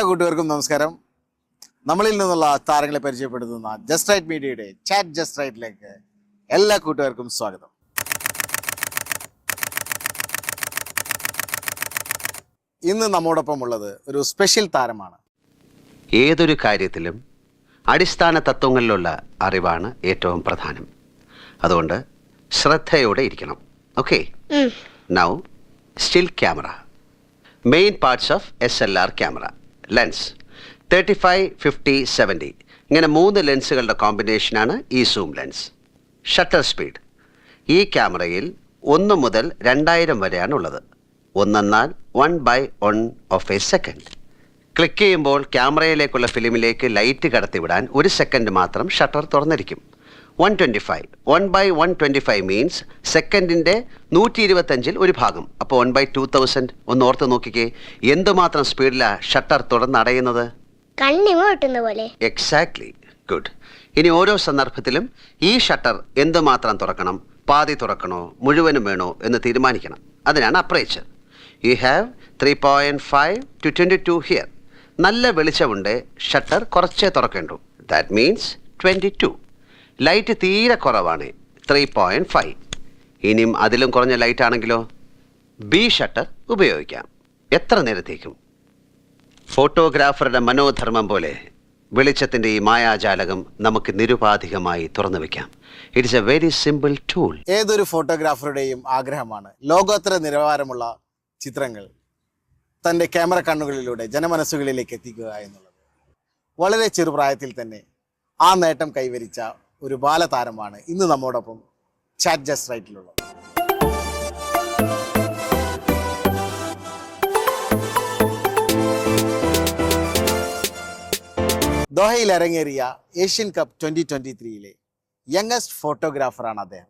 എല്ലാ കൂട്ടുകാർക്കും നമസ്കാരം. നമ്മളിൽ നിന്നുള്ള താരങ്ങളെ പരിചയപ്പെടുത്തുന്ന ജസ്റ്റ് റൈറ്റ് മീഡിയയുടെ ചാറ്റ് ജസ്റ്റ് റൈറ്റിലേക്ക് എല്ലാ കൂട്ടുകാർക്കും സ്വാഗതം. ഇന്ന് നമ്മോടൊപ്പം ഉള്ളത് ഒരു സ്പെഷ്യൽ താരമാണ്. ഏതൊരു കാര്യത്തിലും അടിസ്ഥാന തത്വങ്ങളിലുള്ള അറിവാണ് ഏറ്റവും പ്രധാനം. അതുകൊണ്ട് ശ്രദ്ധയോടെ ഇരിക്കണം. Okay now still camera main parts of S L R camera lens thirty five fifty seventy ഇങ്ങനെ മൂന്ന് ലെൻസുകളുടെ കോമ്പിനേഷനാണ് ഈ സൂം ലെൻസ് ഷട്ടർ സ്പീഡ് ഈ ക്യാമറയിൽ ഒന്ന് മുതൽ രണ്ടായിരം വരെയാണ് ഉള്ളത്. ഒന്നെന്നാൽ one by one of a second click ചെയ്യുമ്പോൾ ക്യാമറയിലേക്കുള്ള ഫിലിമിലേക്ക് ലൈറ്റ് കടത്തിവിടാൻ ഒരു സെക്കൻഡ് മാത്രം shutter തുറന്നിരിക്കും. One twenty five one by one twenty five means സെക്കൻഡിന്റെ നൂറ്റി ഇരുപത്തഞ്ചിൽ ഒരു ഭാഗം. അപ്പോൾ വൺ ബൈ ടു തൗസൻഡ് ഒന്ന് ഓർത്ത് നോക്കിക്കേ. എന്തുമാത്രം സ്പീഡിലാണ് ഷട്ടർ തുറന്നടയുന്നത് അടയുന്നത്? പോലെ എക്സാക്ട്ലി ഗുഡ് ഇനി ഓരോ സന്ദർഭത്തിലും ഈ ഷട്ടർ എന്തുമാത്രം തുറക്കണം? പാതി തുറക്കണോ? മുഴുവനും വേണോ? എന്ന് തീരുമാനിക്കണം. അതിനാണ് aperture you have three point five to twenty two here നല്ല വെളിച്ചമുണ്ട്. ഷട്ടർ കുറച്ചേ തുറക്കേണ്ടൂ. That means twenty two light തീരെ കുറവാണ്. ത്രീ പോയിന്റ് ഫൈവ് ഇനിയും അതിലും കുറഞ്ഞ ലൈറ്റ് ആണെങ്കിലോ? ബി ഷട്ടർ ഉപയോഗിക്കാം. എത്ര നേരത്തേക്കും? ഫോട്ടോഗ്രാഫറുടെ മനോധർമ്മം പോലെ വെളിച്ചത്തിന്റെ ഈ മായാജാലകം നമുക്ക് നിരുപാധികമായി തുറന്നു വെക്കാം. It's a very simple tool ഏതൊരു ഫോട്ടോഗ്രാഫറുടെയും ആഗ്രഹമാണ് ലോകോത്തര നിലവാരമുള്ള ചിത്രങ്ങൾ തന്റെ ക്യാമറ കണ്ണുകളിലൂടെ ജനമനസ്സുകളിലേക്ക് എത്തിക്കുക എന്നുള്ളത്. വളരെ ചെറുപ്രായത്തിൽ തന്നെ ആ നേട്ടം കൈവരിച്ച ഒരു ബാലതാരമാണ് ഇന്ന് നമ്മോടൊപ്പം ചാറ്റ് ജസ്റ്റ് റൈറ്റിലുള്ളത്. ദോഹയിൽ അരങ്ങേറിയ ഏഷ്യൻ കപ്പ് ട്വന്റി ട്വന്റി ത്രീയിലെ യങ്ങസ്റ്റ് ഫോട്ടോഗ്രാഫറാണ് അദ്ദേഹം.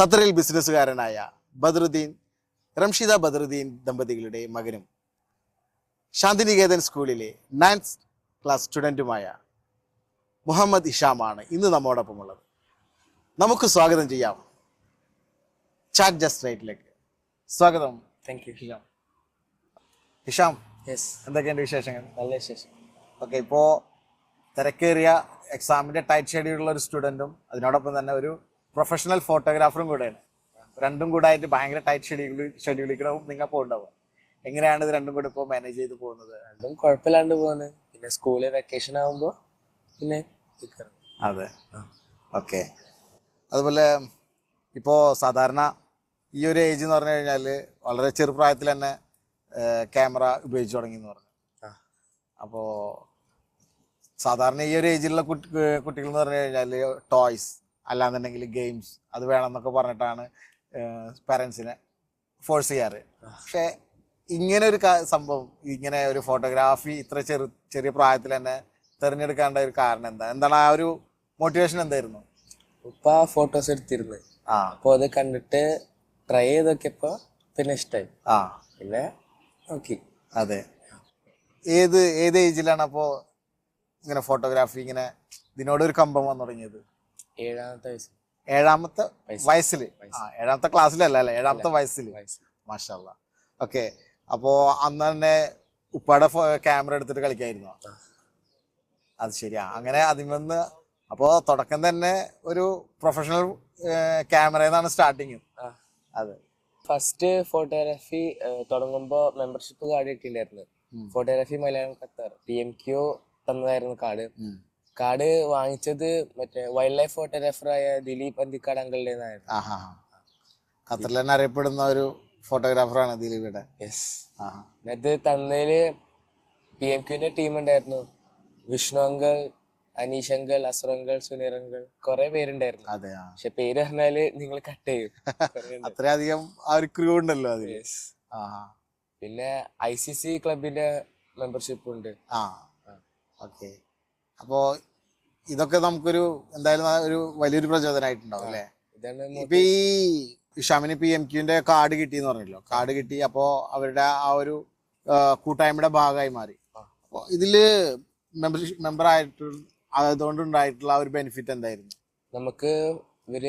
ഖത്തറിൽ ബിസിനസ്സുകാരനായ ബദറുദ്ദീൻ റംഷിദ ബദറുദ്ദീൻ ദമ്പതികളുടെ മകനും ശാന്തിനികേതൻ സ്കൂളിലെ നയൻത് ക്ലാസ് സ്റ്റുഡന്റുമായ മുഹമ്മദ് ഇഷാമാണ് ഇന്ന് നമ്മോടൊപ്പം ഉള്ളത് നമുക്ക് സ്വാഗതം ചെയ്യാം. ചാറ്റ് ജസ്റ്റ് റൈറ്റിലേക്ക്. സ്വാഗതം. Thank you Hisham Hisham yes എന്തൊക്കെയുണ്ട് വിശേഷങ്ങൾ? നല്ല വിശേഷം. ഓക്കെ ഇപ്പോൾ തിരക്കേറിയ എക്സാമിന്റെ ടൈറ്റ് ഷെഡ്യൂളുള്ള ഒരു സ്റ്റുഡന്റും അതിനോടൊപ്പം തന്നെ ഒരു പ്രൊഫഷണൽ ഫോട്ടോഗ്രാഫറും കൂടെയാണ്. രണ്ടും കൂടെ ആയിട്ട് ഭയങ്കര ടൈറ്റ് ഷെഡ്യൂൾ ഷെഡ്യൂളിൽ നിങ്ങൾ പോകുന്നുണ്ടാവുക എങ്ങനെയാണ് ഇത് രണ്ടും കൂടെ ഇപ്പോൾ മാനേജ് ചെയ്ത് പോകുന്നത്? രണ്ടും കുഴപ്പമില്ലാണ്ട് പോകുന്നത് പിന്നെ സ്കൂളിൽ വെക്കേഷൻ ആകുമ്പോൾ പിന്നെ. അതെ. ഓക്കെ. അതുപോലെ ഇപ്പോൾ സാധാരണ ഈ ഒരു ഏജ് എന്ന് പറഞ്ഞു കഴിഞ്ഞാൽ വളരെ ചെറുപ്രായത്തിൽ തന്നെ ക്യാമറ ഉപയോഗിച്ചു തുടങ്ങി എന്ന് പറഞ്ഞു. അപ്പോൾ സാധാരണ ഈ ഒരു ഏജിലുള്ള കുട്ടി കുട്ടികൾ എന്ന് പറഞ്ഞു കഴിഞ്ഞാൽ ടോയ്സ് അല്ലാന്നുണ്ടെങ്കിൽ ഗെയിംസ് അത് വേണമെന്നൊക്കെ പറഞ്ഞിട്ടാണ് പാരൻസിനെ ഫോഴ്സ് ചെയ്യാറ്. പക്ഷേ ഇങ്ങനെ ഒരു സംഭവം ഇങ്ങനെ ഒരു ഫോട്ടോഗ്രാഫി ഇത്ര ചെറു ചെറിയ പ്രായത്തിൽ തന്നെ തിരഞ്ഞെടുക്കേണ്ട ഒരു കാരണം എന്താ? എന്താണ് ആ ഒരു മോട്ടിവേഷൻ എന്തായിരുന്നു? ഉപ്പ ഫോട്ടോസ് എടുത്തിരുന്നു. ആ. അപ്പോൾ അത് കണ്ടിട്ട് ട്രൈ ചെയ്ത് നോക്കിയപ്പോൾ പിന്നെ ഇഷ്ടമായി ആ. പിന്നെ നോക്കി. അതെ. ഏത് ഏത് ഏജിലാണ് അപ്പോ ഇങ്ങനെ ഫോട്ടോഗ്രാഫി ഇങ്ങനെ ഇതിനോട് ഒരു കമ്പം വന്നു തുടങ്ങിയത്? ഏഴാമത്തെ വയസ്സ് ഏഴാമത്തെ വയസ്സിൽ. ആ ഏഴാമത്തെ ക്ലാസ്സിലല്ല അല്ലേ? ഏഴാമത്തെ വയസ്സിൽ. മാഷാല്ല ഓക്കെ. അപ്പോ അന്ന് തന്നെ ഉപ്പയുടെ ക്യാമറ എടുത്തിട്ട് കളിക്കായിരുന്നോ. അത് ശരിയാ. അങ്ങനെ അതിമന്ന് അപ്പോൾ തുടക്കം തന്നെ ഒരു പ്രൊഫഷണൽ ക്യാമറ എന്നാണ് സ്റ്റാർട്ടിങ് അതെ. ഫസ്റ്റ് ഫോട്ടോഗ്രാഫി തുടങ്ങുമ്പോൾ membership card കിട്ടിയില്ലായിരുന്നു. Photography Malayalam Qatar. P M Q തന്നതായിരുന്നു card card വാങ്ങിച്ചത് മറ്റേ വൈൽഡ് ലൈഫ് ഫോട്ടോഗ്രാഫറായ ദിലീപ് അന്തിക്കാട് അങ്കളുടെ ഖത്തറിൽ തന്നെ അറിയപ്പെടുന്ന ഒരു ഫോട്ടോഗ്രാഫറാണ് ദിലീപിയുടെ യെസ് അത് തന്നതിൽ പി എം ക്യൂന്റെ ടീം ഉണ്ടായിരുന്നു. വിഷ്ണു അനീശങ്കൾ അനീഷ് അങ്കിൾ അസുർ അങ്കിൾ സുനീർ അങ്കിൾ കുറെ പേരുണ്ടായിരുന്നു. അതെ പക്ഷെ പേര് പറഞ്ഞാൽ നിങ്ങൾ കട്ട് ചെയ്യും. അത്രയധികം ആ ഒരു ക്രൂ ഉണ്ടല്ലോ Yes. പിന്നെ ഐ സി സി ക്ലബിന്റെ മെമ്പർഷിപ്പ് ഉണ്ട്. ആ. ഓക്കെ. അപ്പോൾ ഇതൊക്കെ നമുക്കൊരു എന്തായാലും ഒരു വലിയൊരു പ്രചോദനമായിട്ടുണ്ടാവും അല്ലേ? ഇപ്പൊ ഈ ഇഷാമിന് ഇപ്പൊ എം ക്യൂന്റെ കാർഡ് കിട്ടിയെന്ന് പറഞ്ഞല്ലോ. കാർഡ് കിട്ടി അപ്പോ അവരുടെ ആ ഒരു കൂട്ടായ്മയുടെ ഭാഗമായി മാറി. അപ്പൊ ഇതിൽ മെമ്പർഷിപ്പ് മെമ്പർ ആയിട്ട് അതുകൊണ്ടുണ്ടായിട്ടുള്ള ആ ഒരു ബെനിഫിറ്റ് എന്തായിരുന്നു? നമുക്ക് ഇവർ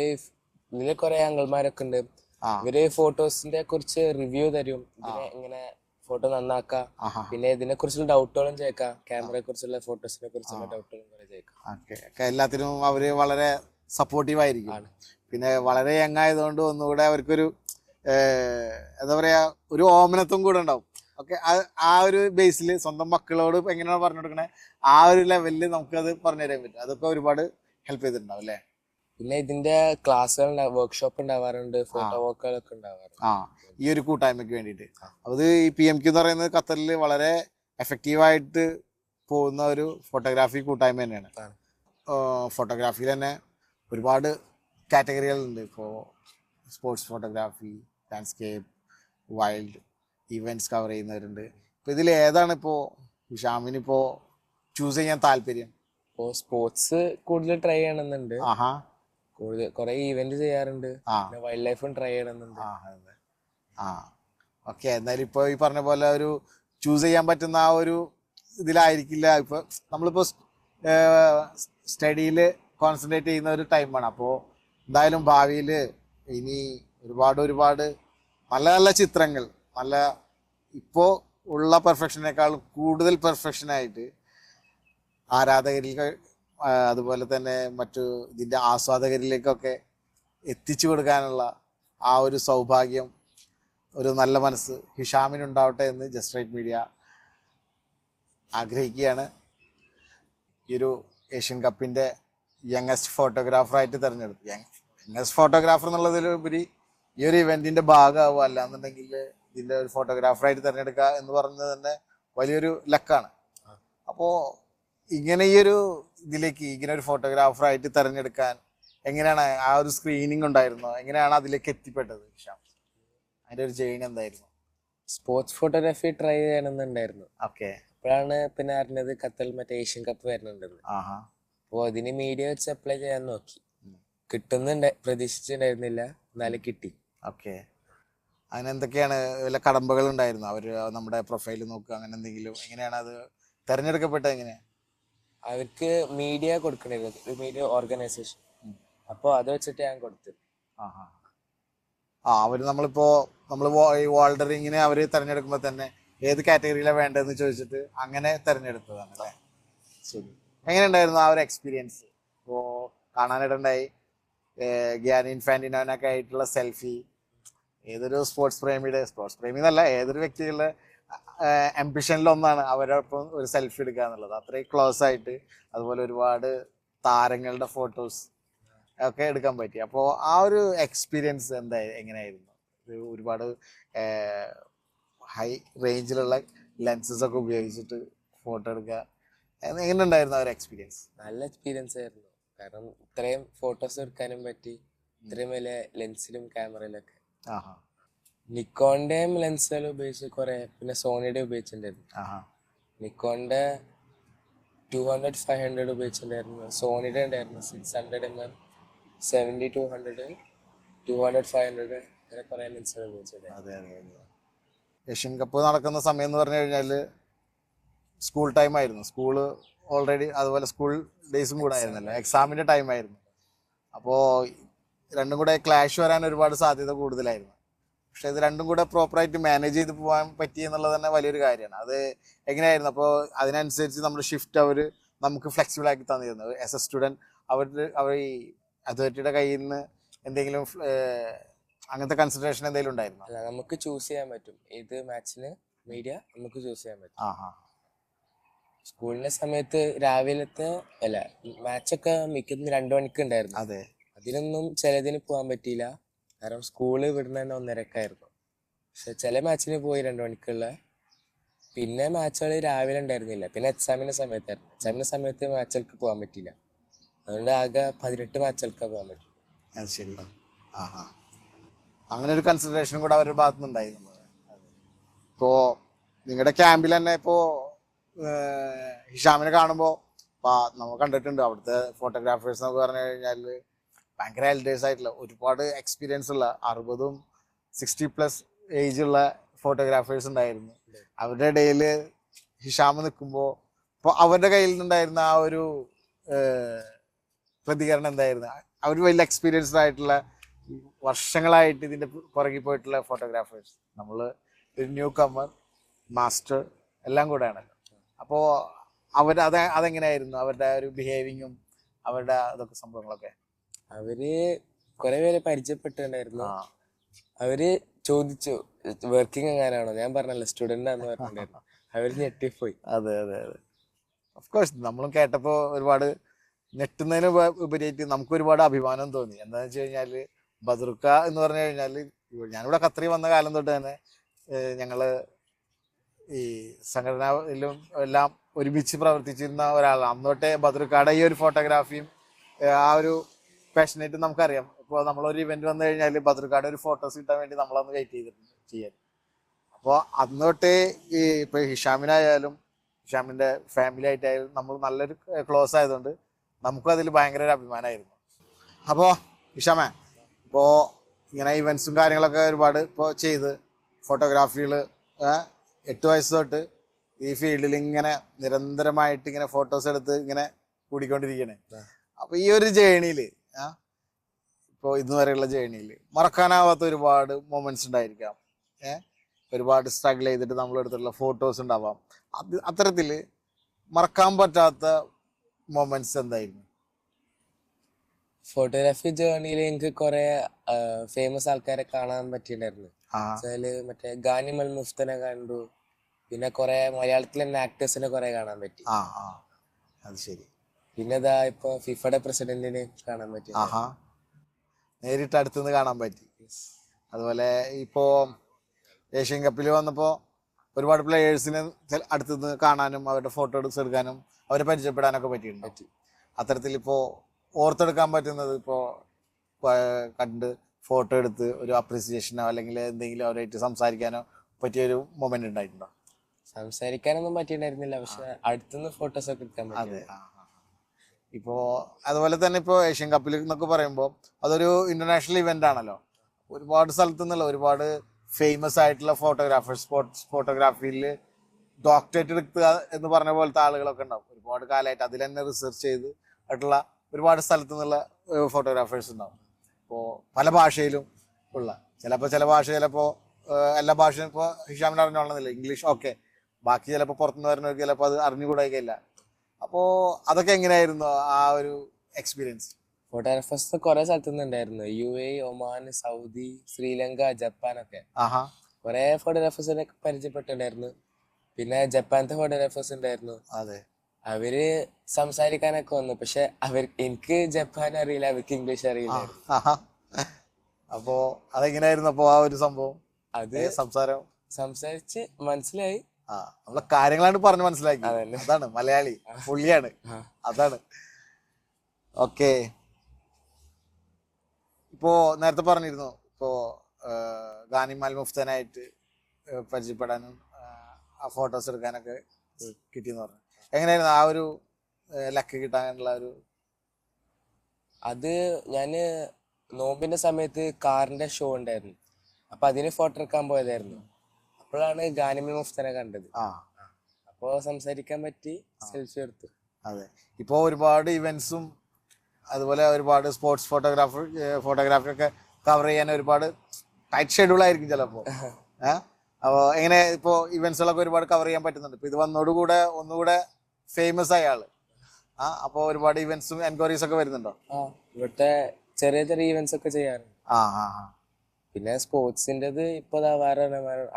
ഇതിൽ കുറെ അങ്കിൾമാരൊക്കെ ഉണ്ട്. ആ. ഇവർ ഫോട്ടോസിന്റെ കുറിച്ച് റിവ്യൂ തരും. ഇതിനെ എങ്ങനെ ഫോട്ടോ നന്നാക്കാം. പിന്നെ ഇതിനെ കുറിച്ചുള്ള ഡൗട്ടുകളും ചേക്കാം ക്യാമറയെ കുറിച്ചുള്ള ഫോട്ടോസിനെ കുറിച്ചുള്ള ഡൗട്ടുകളും കുറെ ചോദിക്കാം. ഓക്കെ. എല്ലാത്തിനും അവർ വളരെ സപ്പോർട്ടീവ് ആയിരിക്കും. പിന്നെ വളരെ യങ് ആയതുകൊണ്ട് ഒന്നുകൂടെ അവർക്കൊരു ഏഹ്, എന്താ പറയാ ഒരു ഓമനത്വം കൂടെ ഉണ്ടാവും. ഓക്കെ ആ ഒരു ബേസിൽ സ്വന്തം മക്കളോട് എങ്ങനെയാണ് പറഞ്ഞു കൊടുക്കണേ? ആ ഒരു ലെവലിൽ നമുക്കത് പറഞ്ഞു തരാൻ പറ്റും. അതൊക്കെ ഒരുപാട് ഹെൽപ്പ് ചെയ്തിട്ടുണ്ടാവും അല്ലേ? പിന്നെ ഇതിന്റെ ക്ലാസ്സുകൾ വർക്ക്ഷോപ്പ് ഉണ്ടാവാറുണ്ട് ഫോട്ടോ വർക്കുകളൊക്കെ ഉണ്ടാവാറുണ്ട്. ആ ഈ ഒരു കൂട്ടായ്മയ്ക്ക് വേണ്ടിയിട്ട്. അത് ഈ പി എം ക്യു എന്ന് പറയുന്നത് ഖത്തറിൽ വളരെ എഫക്റ്റീവായിട്ട് പോകുന്ന ഒരു ഫോട്ടോഗ്രാഫി കൂട്ടായ്മ തന്നെയാണ്. ഫോട്ടോഗ്രാഫിയിൽ തന്നെ ഒരുപാട് കാറ്റഗറികളുണ്ട് ഇപ്പോൾ sports photography landscape wild events cover ചെയ്യുന്നവരുണ്ട്. ഇപ്പോൾ ഇതിൽ ഏതാണ് ഇപ്പോൾ ഷാമിനിപ്പോൾ ചൂസ് ചെയ്യാൻ താല്പര്യം? ഇപ്പോൾ സ്പോർട്സ് കൂടുതൽ ട്രൈ ചെയ്യണമെന്നുണ്ട്. ആഹാ. കൂടുതൽ കുറെ ഇവന്റ് ചെയ്യാറുണ്ട്. വൈൽഡ് ലൈഫും ട്രൈ ചെയ്യണമെന്നുണ്ട്. ആ ഓക്കെ എന്നാലും ഇപ്പോൾ ഈ പറഞ്ഞ പോലെ ഒരു ചൂസ് ചെയ്യാൻ പറ്റുന്ന ആ ഒരു ഇതിലായിരിക്കില്ല. ഇപ്പോൾ നമ്മളിപ്പോൾ സ്റ്റഡിയിൽ കോൺസെൻട്രേറ്റ് ചെയ്യുന്ന ഒരു ടൈമാണ് അപ്പോൾ എന്തായാലും ഭാവിയിൽ ഇനി ഒരുപാട് ഒരുപാട് നല്ല നല്ല ചിത്രങ്ങൾ നല്ല ഇപ്പോൾ ഉള്ള പെർഫെക്ഷനേക്കാൾ കൂടുതൽ പെർഫെക്ഷനായിട്ട് ആരാധകരിൽ അതുപോലെ തന്നെ മറ്റു ഇതിന്റെ ആസ്വാദകരിലേക്കൊക്കെ എത്തിച്ചു കൊടുക്കാനുള്ള ആ ഒരു സൗഭാഗ്യം ഒരു നല്ല മനസ്സ് ഹിഷാമിനുണ്ടാവട്ടെ എന്ന് ജസ്റ്റ് റൈറ്റ് മീഡിയ ആഗ്രഹിക്കുകയാണ്. ഈ ഒരു ഏഷ്യൻ കപ്പിന്റെ യങ്ങസ്റ്റ് ഫോട്ടോഗ്രാഫറായിട്ട് തിരഞ്ഞെടുത്തു യങ്ങസ്റ്റ് ഫോട്ടോഗ്രാഫർ എന്നുള്ളതിലുപരി ഈ ഒരു ഇവന്റിന്റെ ഭാഗമാവുക അല്ലാന്നുണ്ടെങ്കിൽ ഇതിന്റെ ഒരു ഫോട്ടോഗ്രാഫറായിട്ട് തിരഞ്ഞെടുക്കുക എന്ന് പറയുന്നത് തന്നെ വലിയൊരു ലക്കാണ്. അപ്പോൾ ഇങ്ങനെ ഈ ഒരു ഇതിലേക്ക് ഇങ്ങനെ ഒരു ഫോട്ടോഗ്രാഫറായിട്ട് തിരഞ്ഞെടുക്കാൻ എങ്ങനെയാണ് ആ ഒരു സ്ക്രീനിങ് ഉണ്ടായിരുന്നോ? എങ്ങനെയാണ് അതിലേക്ക് എത്തിപ്പെട്ടത് ഹിഷാം അതിന്റെ ഒരു ജേണി എന്തായിരുന്നു? സ്പോർട്സ് ഫോട്ടോഗ്രാഫി ട്രൈ ചെയ്യണമെന്നുണ്ടായിരുന്നു. ഓക്കെ. അപ്പോഴാണ് പിന്നെ അറിഞ്ഞത് ഖത്തറിൽ മറ്റേ ഏഷ്യൻ കപ്പ് വരുന്നുണ്ടെന്ന്. ആഹാ. അപ്പോൾ അതിന് മീഡിയ വെച്ച് അപ്ലൈ ചെയ്യാൻ നോക്കി. കിട്ടുന്നുണ്ട് പ്രതീക്ഷിച്ചിട്ടുണ്ടായിരുന്നില്ല. എന്നാലും കിട്ടി. ഓക്കെ. അതിനെന്തൊക്കെയാണ് വല്ല കടമ്പകൾ ഉണ്ടായിരുന്നു? അവർ നമ്മുടെ പ്രൊഫൈൽ നോക്കുക അങ്ങനെ എന്തെങ്കിലും എങ്ങനെയാണ് അത് തിരഞ്ഞെടുക്കപ്പെട്ടത് എങ്ങനെ അവർക്ക് മീഡിയ കൊടുക്കണേ മീഡിയ ഓർഗനൈസേഷൻ അപ്പോൾ അത് വെച്ചിട്ട് ഞാൻ കൊടുത്തു. ആഹാ. ആ അവർ നമ്മളിപ്പോ നമ്മൾ വോൾഡറിങ്ങിനെ അവർ തിരഞ്ഞെടുക്കുമ്പോൾ തന്നെ ഏത് കാറ്റഗറിയിലാണ് വേണ്ടതെന്ന് ചോദിച്ചിട്ട് അങ്ങനെ തിരഞ്ഞെടുത്തതാണ് അല്ലേ? ശരി. എങ്ങനെ ഉണ്ടായിരുന്നു ആ ഒരു എക്സ്പീരിയൻസ് ഇപ്പോൾ കാണാനിടണ്ടായി ഗ്യാനിൻ ഇൻഫാന്റിനോനൊക്കെ ആയിട്ടുള്ള സെൽഫി ഏതൊരു സ്പോർട്സ് പ്രേമിയുടെ സ്പോർട്സ് പ്രേമി എന്നല്ല ഏതൊരു വ്യക്തികളുടെ എംബിഷനിലൊന്നാണ് അവരോടൊപ്പം ഒരു സെൽഫി എടുക്കുക എന്നുള്ളത്. അത്രയും ക്ലോസ് ആയിട്ട് അതുപോലെ ഒരുപാട് താരങ്ങളുടെ ഫോട്ടോസ് ഒക്കെ എടുക്കാൻ പറ്റി. അപ്പോൾ ആ ഒരു എക്സ്പീരിയൻസ് എന്താ എങ്ങനെയായിരുന്നു? ഒരുപാട് ഹൈ റേഞ്ചിലുള്ള ലെൻസസ് ഒക്കെ ഉപയോഗിച്ചിട്ട് ഫോട്ടോ എടുക്കുക. എങ്ങനെ ഉണ്ടായിരുന്നു ആ ഒരു എക്സ്പീരിയൻസ് നല്ല എക്സ്പീരിയൻസ് ആയിരുന്നു. കാരണം ഇത്രയും ഫോട്ടോസ് എടുക്കാനും പറ്റി ഇത്രയും വലിയ ലെൻസിലും ക്യാമറയിലൊക്കെ ആഹാ. നിക്കോണിന്റെയും ലെൻസുകൾ ഉപയോഗിച്ച് കുറെ പിന്നെ സോണിയുടെ ഉപയോഗിച്ചിട്ടുണ്ടായിരുന്നു. ആഹാ. നിക്കോണിന്റെ ടു ഹൺഡ്രഡ് ഫൈവ് ഹൺഡ്രഡ് ഉപയോഗിച്ചിട്ടുണ്ടായിരുന്നു. സോണിയുടെ ഉണ്ടായിരുന്നു six hundred M M seventy two hundred two hundred five hundred അങ്ങനെ കുറെ ലെൻസുകൾ ഉപയോഗിച്ചിട്ടുണ്ടായിരുന്നു. ഏഷ്യൻ കപ്പ് നടക്കുന്ന സമയം എന്ന് പറഞ്ഞു കഴിഞ്ഞാൽ സ്കൂൾ ടൈം ആയിരുന്നു. സ്കൂൾ ഓൾറെഡി അതുപോലെ സ്കൂൾ ഡേയ്സും കൂടെ ആയിരുന്നല്ലോ. എക്സാമിന്റെ ടൈം ആയിരുന്നു. അപ്പോൾ രണ്ടും കൂടെ ക്ലാഷ് വരാൻ ഒരുപാട് സാധ്യത കൂടുതലായിരുന്നു. പക്ഷെ ഇത് രണ്ടും കൂടെ പ്രോപ്പറായിട്ട് മാനേജ് ചെയ്ത് പോകാൻ പറ്റി എന്നുള്ളത് തന്നെ വലിയൊരു കാര്യമാണ്. അത് എങ്ങനെയായിരുന്നു? അപ്പോൾ അതിനനുസരിച്ച് നമ്മൾ ഷിഫ്റ്റ് അവർ നമുക്ക് ഫ്ലെക്സിബിൾ ആക്കി തന്നിരുന്നു. ആസ് എ സ്റ്റുഡന്റ് അവർ അവർ ഈ അതോറിറ്റിയുടെ കയ്യിൽ നിന്ന് എന്തെങ്കിലും അങ്ങനത്തെ കൺസിഡറേഷൻ എന്തെങ്കിലും ഉണ്ടായിരുന്നു? അല്ല നമുക്ക് ചൂസ് ചെയ്യാൻ പറ്റും. ഏത് മാച്ചിന് മീഡിയ നമുക്ക് ചൂസ് ചെയ്യാൻ പറ്റും. സ്കൂളിന്റെ സമയത്ത് രാവിലത്തെ അല്ല മാച്ചൊക്കെ മിക്കതും രണ്ടു മണിക്ക് ഉണ്ടായിരുന്നു. അതെ. അതിനൊന്നും ചിലതിന് പോകാൻ പറ്റിയില്ല. കാരണം സ്കൂൾ വിടുന്ന തന്നെ ഒന്നരക്കായിരുന്നു. പക്ഷെ ചില മാച്ചിന് പോയി രണ്ടു മണിക്കുള്ള. പിന്നെ മാച്ചുകൾ രാവിലെ ഉണ്ടായിരുന്നില്ല. പിന്നെ എക്സാമിന്റെ സമയത്തായിരുന്നു. എക്സാമിന്റെ സമയത്ത് മാച്ചുകൾക്ക് പോകാൻ പറ്റിയില്ല. അതുകൊണ്ട് ആകെ പതിനെട്ട് മാച്ചുകൾക്ക് പോകാൻ പറ്റും. അങ്ങനെ ഒരു കൺസിഡറേഷൻ കൂടെ അവരുടെ ഭാഗത്തു നിന്നുണ്ടായിരുന്നു ഇപ്പോ നിങ്ങളുടെ ക്യാമ്പിൽ തന്നെ ഇപ്പോ ഹിഷാമിനെ കാണുമ്പോൾ നമ്മൾ കണ്ടിട്ടുണ്ട്. അവിടുത്തെ ഫോട്ടോഗ്രാഫേഴ്സ് എന്നൊക്കെ പറഞ്ഞു കഴിഞ്ഞാൽ ഭയങ്കര എൽഡേഴ്സ് ആയിട്ടുള്ള ഒരുപാട് എക്സ്പീരിയൻസ് ഉള്ള അറുപതും സിക്സ്റ്റി പ്ലസ് ഏജ് ഉള്ള ഫോട്ടോഗ്രാഫേഴ്സ് ഉണ്ടായിരുന്നു. അവരുടെ ഇടയിൽ ഹിഷാമ് നിൽക്കുമ്പോൾ അപ്പോൾ അവരുടെ കയ്യിൽ നിന്നുണ്ടായിരുന്ന ആ ഒരു പ്രതികരണം എന്തായിരുന്നു? അവർ വലിയ എക്സ്പീരിയൻസ്ഡ് ആയിട്ടുള്ള വർഷങ്ങളായിട്ട് ഇതിന്റെ പുറകിൽ പോയിട്ടുള്ള ഫോട്ടോഗ്രാഫേഴ്സ് നമ്മൾ ഒരു ന്യൂ കമ്മർ മാസ്റ്റർ എല്ലാം കൂടെയാണ്. അപ്പോൾ അവർ അത് അതെങ്ങനെയായിരുന്നു? അവരുടെ ഒരു ബിഹേവിങ്ങും അവരുടെ അതൊക്കെ സംഭവങ്ങളൊക്കെ? അവർ കുറെ പേരെ പരിചയപ്പെട്ടിട്ടുണ്ടായിരുന്നു. അവർ ചോദിച്ചു വർക്കിംഗ് എങ്ങനെയാണോ ഞാൻ പറഞ്ഞല്ലോ സ്റ്റുഡന്റ് ആണെന്ന് പറഞ്ഞിട്ടുണ്ടായിരുന്നു. അവർ ഞെട്ടിപ്പോയി. അതെ അതെ അതെ. കോഴ്സ് നമ്മളും കേട്ടപ്പോൾ ഒരുപാട് ഞെട്ടുന്നതിന് ഉപ- ഉപരിയായിട്ട് നമുക്ക് ഒരുപാട് അഭിമാനം തോന്നി. എന്താണെന്ന് വെച്ച് കഴിഞ്ഞാൽ ബദർക്ക എന്ന് പറഞ്ഞു കഴിഞ്ഞാൽ ഞാനിവിടെ ഖത്തറി വന്ന കാലം തൊട്ട് തന്നെ ഞങ്ങൾ ഈ സംഘടനയിലും എല്ലാം ഒരുമിച്ച് പ്രവർത്തിച്ചിരുന്ന ഒരാളാണ്. അന്ന് തൊട്ടേ ഈ ഒരു ഫോട്ടോഗ്രാഫിയും ആ ഒരു പാഷനായിട്ട് നമുക്കറിയാം. ഇപ്പോൾ നമ്മളൊരു ഇവന്റ് വന്നു കഴിഞ്ഞാൽ ബദറുക്കയുടെ ഒരു ഫോട്ടോസ് കിട്ടാൻ വേണ്ടി നമ്മളന്ന് വെയിറ്റ് ചെയ്തിട്ടുണ്ട് ചെയ്യാൻ. അപ്പോൾ അന്ന് തൊട്ടേ ഈ ഇപ്പൊ ഹിഷാമിനായാലും ഹിഷാമിന്റെ ഫാമിലി ആയിട്ടായാലും നമ്മൾ നല്ലൊരു ക്ലോസ് ആയതുകൊണ്ട് നമുക്കും അതിൽ ഭയങ്കര ഒരു അഭിമാനമായിരുന്നു അപ്പോൾ ഹിഷാമേ ഇപ്പോൾ ഇങ്ങനെ ഇവൻസും കാര്യങ്ങളൊക്കെ ഒരുപാട് ഇപ്പോൾ ചെയ്ത് ഫോട്ടോഗ്രാഫികൾ എട്ട് വയസ്സ് തൊട്ട് ഈ ഫീൽഡിൽ ഇങ്ങനെ നിരന്തരമായിട്ട് ഇങ്ങനെ ഫോട്ടോസ് എടുത്ത് ഇങ്ങനെ കൂടിക്കൊണ്ടിരിക്കണേ അപ്പോൾ ഈ ഒരു ജേണിയിൽ ഇപ്പോൾ ഇന്ന് വരെയുള്ള ജേണിയിൽ മറക്കാനാവാത്ത ഒരുപാട് മൊമെന്റ്സ് ഉണ്ടായിരിക്കാം. ഏഹ് ഒരുപാട് സ്ട്രഗിൾ ചെയ്തിട്ട് നമ്മൾ എടുത്തിട്ടുള്ള ഫോട്ടോസ് ഉണ്ടാവാം. അത് അത്തരത്തിൽ മറക്കാൻ പറ്റാത്ത മൊമെന്റ്സ് എന്തായിരുന്നു? ഫോട്ടോഗ്രാഫി ജേർണിയിൽ എനിക്ക് കുറെ ഫേമസ് ആൾക്കാരെ കാണാൻ പറ്റിയിട്ടുണ്ടായിരുന്നു. മറ്റേ ഗാനിമൽ മുഫ്തനെ കണ്ടു. പിന്നെ കുറെ മലയാളത്തിലെ ആക്ടേഴ്സിനെ കുറെ കാണാൻ പറ്റി. അത് ശരി. പിന്നെ ഇതാ ഇപ്പൊ ഫിഫയുടെ പ്രസിഡന്റിനെ കാണാൻ പറ്റി. ആഹാ. നേരിട്ട് അടുത്തുനിന്ന് കാണാൻ പറ്റി. അതുപോലെ ഇപ്പോ ഏഷ്യൻ കപ്പിൽ വന്നപ്പോ ഒരുപാട് പ്ലേയേഴ്സിനെ അടുത്തുനിന്ന് കാണാനും അവരുടെ ഫോട്ടോ എടുക്കാനും അവരെ പരിചയപ്പെടാനൊക്കെ പറ്റിയിട്ടുണ്ട്. അത്തരത്തിൽ ഇപ്പോ ഓർത്തെടുക്കാൻ പറ്റുന്നത് ഇപ്പോ കണ്ട് ഫോട്ടോ എടുത്ത് ഒരു അപ്രിസിയേഷനോ അല്ലെങ്കിൽ എന്തെങ്കിലും അവരായിട്ട് സംസാരിക്കാനോ പറ്റിയ ഒരു മൊമെന്റ് ഉണ്ടായിട്ടുണ്ടോ? സംസാരിക്കാനൊന്നും പറ്റിയിട്ടുണ്ടായിരുന്നില്ല. പക്ഷെ അടുത്തുനിന്ന് ഫോട്ടോസ് ഒക്കെ എടുക്കാൻ പറ്റി അതെ ആ, ആ, ആ. ഇപ്പോ അതുപോലെ തന്നെ ഇപ്പോ ഏഷ്യൻ കപ്പിൽ എന്നൊക്കെ പറയുമ്പോൾ അതൊരു ഇന്റർനാഷണൽ ഇവന്റ് ആണല്ലോ. ഒരുപാട് സ്ഥലത്തു നിന്നുള്ള ഒരുപാട് ഫേമസ് ആയിട്ടുള്ള ഫോട്ടോഗ്രാഫേഴ്സ് സ്പോർട്സ് ഫോട്ടോഗ്രാഫിയിൽ ഡോക്ടറേറ്റ് എടുക്കുക എന്ന് പറഞ്ഞ പോലത്തെ ആളുകളൊക്കെ ഉണ്ടാവും. ഒരുപാട് കാലമായിട്ട് അതിൽ തന്നെ റിസർച്ച് ചെയ്ത് ആയിട്ടുള്ള ഒരുപാട് സ്ഥലത്തു നിന്നുള്ള ഫോട്ടോഗ്രാഫേഴ്സ് ഉണ്ടാവും. ഇപ്പോൾ പല ഭാഷയിലും ഉള്ള ചിലപ്പോൾ ചില ഭാഷ ചിലപ്പോൾ എല്ലാ ഭാഷയും ഇപ്പോൾ ഹിഷാമിന് അറിഞ്ഞോളന്നില്ല ഇംഗ്ലീഷ് ഓക്കെ ബാക്കി ചിലപ്പോൾ പുറത്തുനിന്ന് വരുന്നവർക്ക് ചിലപ്പോൾ അത് അറിഞ്ഞുകൂടായില്ല അപ്പോൾ അതൊക്കെ എങ്ങനെയായിരുന്നു ആ ഒരു എക്സ്പീരിയൻസ് ഫോട്ടോഗ്രാഫേഴ്സ് കുറെ സ്ഥലത്തുനിന്നുണ്ടായിരുന്നു. U A Oman Saudi Sri Lanka Japan ഒക്കെ. കൊറേ ഫോട്ടോഗ്രാഫേഴ്സിനെ പരിചയപ്പെട്ടിട്ടുണ്ടായിരുന്നു. പിന്നെ ജപ്പാനത്തെ ഫോട്ടോഗ്രാഫേഴ്സ് ഉണ്ടായിരുന്നു. അതെ. അവർ സംസാരിക്കാനൊക്കെ വന്നു. പക്ഷെ അവർ എനിക്ക് ജപ്പാൻ അറിയില്ല അവർക്ക് ഇംഗ്ലീഷ് അറിയില്ല. അപ്പോ അതെങ്ങനെയായിരുന്നു അപ്പോ ആ ഒരു സംഭവം? അത് സംസാരം? സംസാരിച്ച് മനസ്സിലായി. ആ നമ്മളെ കാര്യങ്ങളാണ് പറഞ്ഞു മനസ്സിലാക്കി. അതാണ് മലയാളി പുള്ളിയാണ്. അതാണ്. ഓക്കെ. ഇപ്പോ നേരത്തെ പറഞ്ഞിരുന്നു ഇപ്പോ ഗാനിമാൽ മുഫ്തനായിട്ട് പരിചയപ്പെടാനും ആ ഫോട്ടോസ് എടുക്കാനൊക്കെ കിട്ടിയെന്ന് പറഞ്ഞു. എങ്ങനെയായിരുന്നു ആ ഒരു ലക്ക് കിട്ടാനുള്ള ഒരു അത് ഞാൻ നോമ്പിന്റെ സമയത്ത് കാറിന്റെ ഷോ ഉണ്ടായിരുന്നു. അപ്പൊ അതിന് ഫോട്ടോ എടുക്കാൻ പോയതായിരുന്നു. അപ്പോഴാണ് ഗാനിമി മുഫ്തനെ കണ്ടത്. ആ. അപ്പോ സംസാരിക്കാൻ പറ്റി സെൽഫി എടുത്തു. അതെ. ഇപ്പോൾ ഒരുപാട് ഇവന്റ്സും അതുപോലെ ഒരുപാട് സ്പോർട്സ് ഫോട്ടോഗ്രാഫർ ഫോട്ടോഗ്രാഫി ഒക്കെ കവർ ചെയ്യാൻ ഒരുപാട് ടൈറ്റ് ഷെഡ്യൂൾ ആയിരിക്കും ചിലപ്പോ. അപ്പോ അപ്പോൾ എങ്ങനെ ഇപ്പോൾ ഇവന്റ്സുകളൊക്കെ ഒരുപാട് കവർ ചെയ്യാൻ പറ്റുന്നുണ്ട്. ഇപ്പോൾ ഇത് വന്നോടുകൂടെ ഒന്നുകൂടെ ഫേമസ് ആയ ആൾ ആ അപ്പോൾ ഒരുപാട് ഇവന്റ്സും എൻക്വയറീസ് ഒക്കെ വരുന്നുണ്ടോ? ഇവിടുത്തെ ചെറിയ ചെറിയ ഇവന്റ്സ് ഒക്കെ ചെയ്യാറുണ്ട്. ആ ആ. പിന്നെ സ്പോർട്സിന്റെത് ഇപ്പൊ വേറെ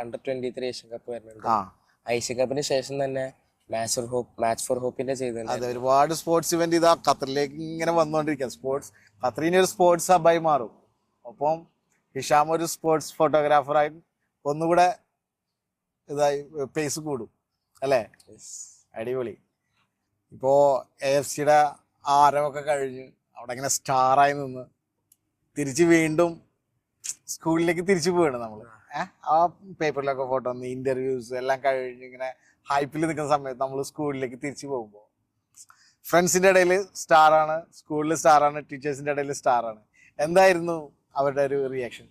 under twenty three Asian cup വരുന്നുണ്ട്. ഏഷ്യൻ കപ്പിന് ശേഷം തന്നെ match for hope match for ഹോപ്പിന്റെ ചെയ്തിട്ടുണ്ട് അതെ ഒരുപാട് സ്പോർട്സ് ഇവന്റ് ഇതാ ഖത്തറിലേക്ക് ഇങ്ങനെ വന്നുകൊണ്ടിരിക്കുക സ്പോർട്സ് ഖത്തറിന് ഒരു സ്പോർട്സ് ഹബായി മാറും. ഒപ്പം ഹിഷാം ഒരു സ്പോർട്സ് ഫോട്ടോഗ്രാഫറായി ഒന്നുകൂടെ ഇതായി പേസ് കൂടും. അല്ലേ? അടിപൊളി. ഇപ്പോ എ എഫ് സിയുടെ ആരവൊക്കെ കഴിഞ്ഞ് അവിടെ ഇങ്ങനെ സ്റ്റാറായി നിന്ന് തിരിച്ച് വീണ്ടും സ്കൂളിലേക്ക് തിരിച്ചു പോവാണ് നമ്മൾ ആ. പേപ്പറിലൊക്കെ ഫോട്ടോ വന്ന് ഇന്റർവ്യൂസ് എല്ലാം കഴിഞ്ഞ് ഇങ്ങനെ ഹൈപ്പിൽ നിൽക്കുന്ന സമയത്ത് നമ്മൾ സ്കൂളിലേക്ക് തിരിച്ചു പോകുമ്പോൾ ഫ്രണ്ട്സിന്റെ ഇടയിൽ സ്റ്റാറാണ് സ്കൂളിൽ സ്റ്റാറാണ് ടീച്ചേഴ്സിന്റെ ഇടയിൽ സ്റ്റാറാണ് എന്തായിരുന്നു അവരുടെ ഒരു റിയാക്ഷൻ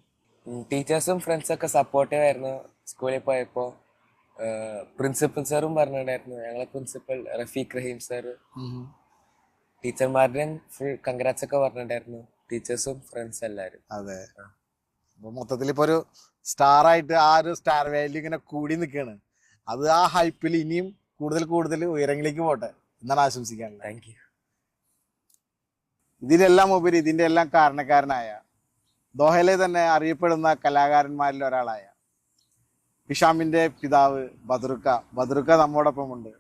ടീച്ചേഴ്സും ഫ്രണ്ട്സും ഒക്കെ സപ്പോർട്ടീവ് ആയിരുന്നു. സ്കൂളിൽ പോയപ്പോൾ പ്രിൻസിപ്പൽ സാറും പറഞ്ഞിട്ടുണ്ടായിരുന്നു. ഞങ്ങളെ പ്രിൻസിപ്പൽ റഫീഖ് റഹീം സാർ ടീച്ചർമാരുടെയും ഫുൾ കൺഗ്രാറ്റ്സ് ഒക്കെ പറഞ്ഞിട്ടുണ്ടായിരുന്നു. ടീച്ചേഴ്സും ഫ്രണ്ട്സ് എല്ലാവരും അതെ. മൊത്തത്തിൽ ഇപ്പൊ ഒരു സ്റ്റാർ ആയിട്ട് ആ ഒരു സ്റ്റാർ വാല്യൂ ഇങ്ങനെ കൂടി നിൽക്കുകയാണ് അത് ആ ഹൈപ്പിൽ ഇനിയും കൂടുതൽ കൂടുതൽ ഉയരങ്ങളിലേക്ക് പോട്ടെ എന്നാണ് ആശംസിക്കാൻ താങ്ക് യു ഇതിലെല്ലാം ഉപരി ഇതിന്റെ എല്ലാം കാരണക്കാരനായ ദോഹയിലെ തന്നെ അറിയപ്പെടുന്ന കലാകാരന്മാരിൽ ഒരാളായ ഹിഷാമിന്റെ പിതാവ് ബദറുക്ക ബദറുക്ക നമ്മോടൊപ്പമുണ്ട്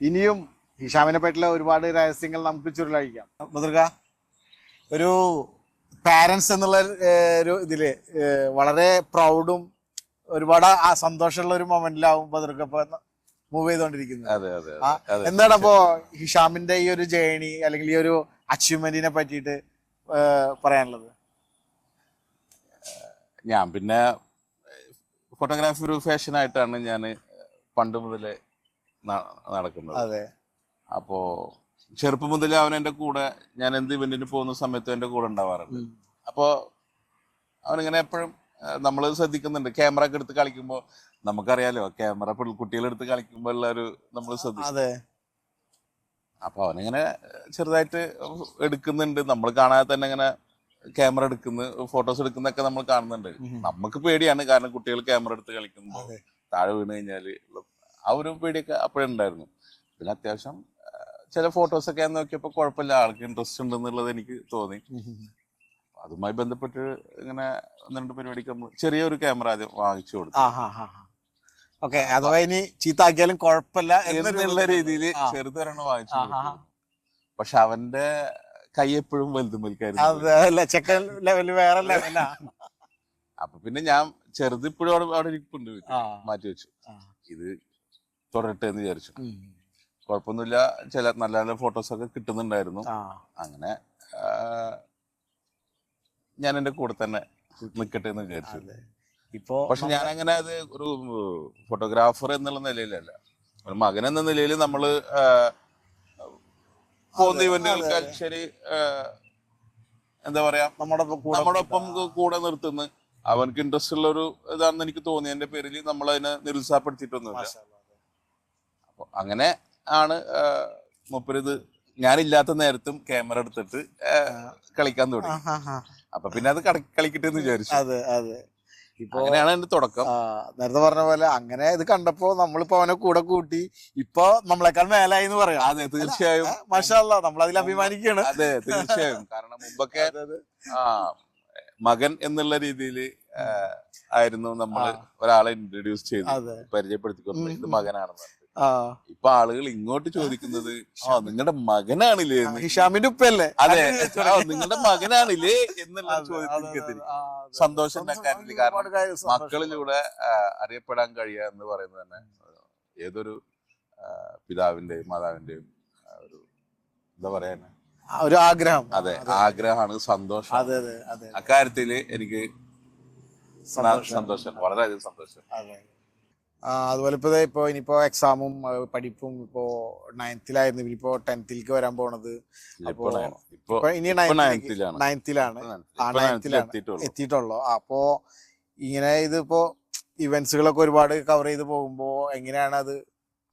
ഇനിയും ഹിഷാമിനെ പറ്റിയുള്ള ഒരുപാട് രഹസ്യങ്ങൾ നമുക്ക് ചുരുളഴിക്കാം. ബദറുക്ക ഒരു പാരൻസ് എന്നുള്ള ഒരു ഇതിൽ വളരെ പ്രൗഡും ഒരുപാട് സന്തോഷമുള്ള ഒരു മൊമെന്റിലാവും ബദറുക്ക ഇപ്പൊ മൂവ് ചെയ്തുകൊണ്ടിരിക്കുന്നത് എന്താണ് അപ്പോ ഹിഷാമിന്റെ ഈ ഒരു ജേണി അല്ലെങ്കിൽ ഈ ഒരു അച്ചീവ്മെന്റിനെ പറ്റിയിട്ട് പറയാനുള്ളത്? ഞാൻ പിന്നെ ഫോട്ടോഗ്രാഫി ഒരു ഫാഷൻ ആയിട്ടാണ് ഞാൻ പണ്ട് മുതലേ നടക്കുന്നത്. അതെ. അപ്പോ ചെറുപ്പം മുതൽ അവൻ എന്റെ കൂടെ ഞാൻ എന്ത് ഇവന്റിന് പോകുന്ന സമയത്ത് എന്റെ കൂടെ ഉണ്ടാവാറുണ്ട്. അപ്പോ അവനിങ്ങനെ എപ്പോഴും നമ്മൾ ശ്രദ്ധിക്കുന്നുണ്ട്. ക്യാമറ ഒക്കെ എടുത്ത് കളിക്കുമ്പോൾ നമുക്കറിയാലോ ക്യാമറ കുട്ടികളെടുത്ത് കളിക്കുമ്പോൾ ഉള്ള ഒരു നമ്മൾ ശ്രദ്ധിക്കും അപ്പൊ അവനിങ്ങനെ ചെറുതായിട്ട് എടുക്കുന്നുണ്ട്. നമ്മൾ കാണാതെ തന്നെ ഇങ്ങനെ ക്യാമറ എടുക്കുന്നു ഫോട്ടോസ് എടുക്കുന്നൊക്കെ നമ്മൾ കാണുന്നുണ്ട്. നമുക്ക് പേടിയാണ്. കാരണം കുട്ടികൾ ക്യാമറ എടുത്ത് കളിക്കുമ്പോൾ താഴെ വീണ് കഴിഞ്ഞാൽ ആ ഒരു പേടിയൊക്കെ അപ്പോഴുണ്ടായിരുന്നു പിന്നെ അത്യാവശ്യം ചില ഫോട്ടോസ് ഒക്കെ നോക്കിയപ്പോൾ കുഴപ്പമില്ല. ആൾക്ക് ഇൻട്രസ്റ്റ് ഉണ്ടെന്നുള്ളത് എനിക്ക് തോന്നി. അതുമായി ബന്ധപ്പെട്ട് ഇങ്ങനെ രണ്ട് പരിപാടിക്ക് നമ്മൾ ചെറിയൊരു ക്യാമറ ആദ്യം വാങ്ങിച്ചു കൊടുത്തു. ഓക്കെ അഥവാ ഇനി ചീത്താക്കിയാലും കുഴപ്പമില്ല എന്നുള്ള രീതിയിൽ. ചെറുതൊരെണ്ണം വാങ്ങിച്ചു പക്ഷെ അവന്റെ കൈ എപ്പോഴും വലുതും വലിക്കായിരുന്നു ചെക്കൻ ലെവൽ വേറെ ലെവലാ അപ്പൊ പിന്നെ ഞാൻ ചെറുത് ഇപ്പോഴും അവിടെ അവിടെ ഇരിപ്പുണ്ട് മാറ്റി വെച്ചു. ഇത് തുടരട്ടെ എന്ന് വിചാരിച്ചു. കുഴപ്പമൊന്നുമില്ല. ചില നല്ല നല്ല ഫോട്ടോസ് ഒക്കെ കിട്ടുന്നുണ്ടായിരുന്നു. അങ്ങനെ ഞാൻ എന്റെ കൂടെ തന്നെ നിൽക്കട്ടെ എന്ന് വിചാരിച്ചു. ഇപ്പോ പക്ഷെ ഞാൻ അങ്ങനെ അത് ഒരു ഫോട്ടോഗ്രാഫർ എന്നുള്ള നിലയിലല്ല ഒരു മകൻ എന്ന നിലയിൽ നമ്മൾ പോകുന്ന ഇവന്റുകൾക്ക് ശരി എന്താ പറയാ നമ്മുടെ നമ്മുടെ ഒപ്പം കൂടെ നിർത്തുന്നു. അവനക്ക് ഇൻട്രസ്റ്റ് ഉള്ള ഒരു ഇതാണെന്ന് എനിക്ക് തോന്നി. എന്റെ പേരിൽ നമ്മൾ അതിനെ നിരുത്സാഹപ്പെടുത്തിയിട്ടൊന്നുമില്ല അപ്പൊ അങ്ങനെ ആണ് മൂപ്പരിത് ഞാനില്ലാത്ത നേരത്തും ക്യാമറ എടുത്തിട്ട് കളിക്കാൻ തുടങ്ങി. അപ്പൊ പിന്നെ അത് കളി- കളിക്കട്ടെ എന്ന് വിചാരിച്ചു. അതെ അതെ. ഇപ്പൊ അങ്ങനെയാണ് എന്റെ തുടക്കം. നേരത്തെ പറഞ്ഞ പോലെ അങ്ങനെ ഇത് കണ്ടപ്പോ നമ്മളിപ്പോ അവനെ കൂടെ കൂട്ടി ഇപ്പൊ നമ്മളെക്കാൾ മേലായി എന്ന് പറയാം. അതെ തീർച്ചയായും. മാഷല്ല നമ്മൾ അതിൽ അഭിമാനിക്കുകയാണ് അതെ തീർച്ചയായും. കാരണം മുമ്പൊക്കെ ആ മകൻ എന്നുള്ള രീതിയിൽ ആയിരുന്നു നമ്മൾ ഒരാളെ ഇൻട്രൊഡ്യൂസ് ചെയ്ത് പരിചയപ്പെടുത്തിക്കൊണ്ട് ഇത് മകനാണെന്ന്. ഇപ്പൊ ആളുകൾ ഇങ്ങോട്ട് ചോദിക്കുന്നത് ആ നിങ്ങളുടെ മകനാണില്ലേ നിഷാമിന്റെ ഹിഷാമിന്റെ ഉപ്പല്ലേ അതെ. നിങ്ങളുടെ മകനാണില്ലേ എന്നുള്ള അതെ. സന്തോഷം കാരണം. മക്കളിലൂടെ അറിയപ്പെടാൻ കഴിയുക എന്ന് പറയുന്നത് തന്നെ ഏതൊരു പിതാവിന്റെയും മാതാവിന്റെയും ഒരു എന്താ പറയാ ഒരു ആഗ്രഹം. അതെ ആഗ്രഹമാണ് സന്തോഷം. അതെ അതെ അക്കാര്യത്തിൽ എനിക്ക് സന്തോഷം. വളരെയധികം സന്തോഷം. അതുപോലെ ഇപ്പോൾ ഇപ്പോൾ ഇനിയിപ്പോൾ എക്സാമും പഠിപ്പും ഇപ്പോൾ നയൻത്തിലായിരുന്നു ഇനിയിപ്പോൾ ടെൻത്തിലേക്ക് വരാൻ പോണത്. അപ്പോൾ ഇനി നയൻത്തിലാണ് എത്തിയിട്ടുള്ളൂ. അപ്പോ ഇങ്ങനെ ഇതിപ്പോ ഇവന്റ്സുകളൊക്കെ ഒരുപാട് കവർ ചെയ്ത് പോകുമ്പോൾ എങ്ങനെയാണ് അത്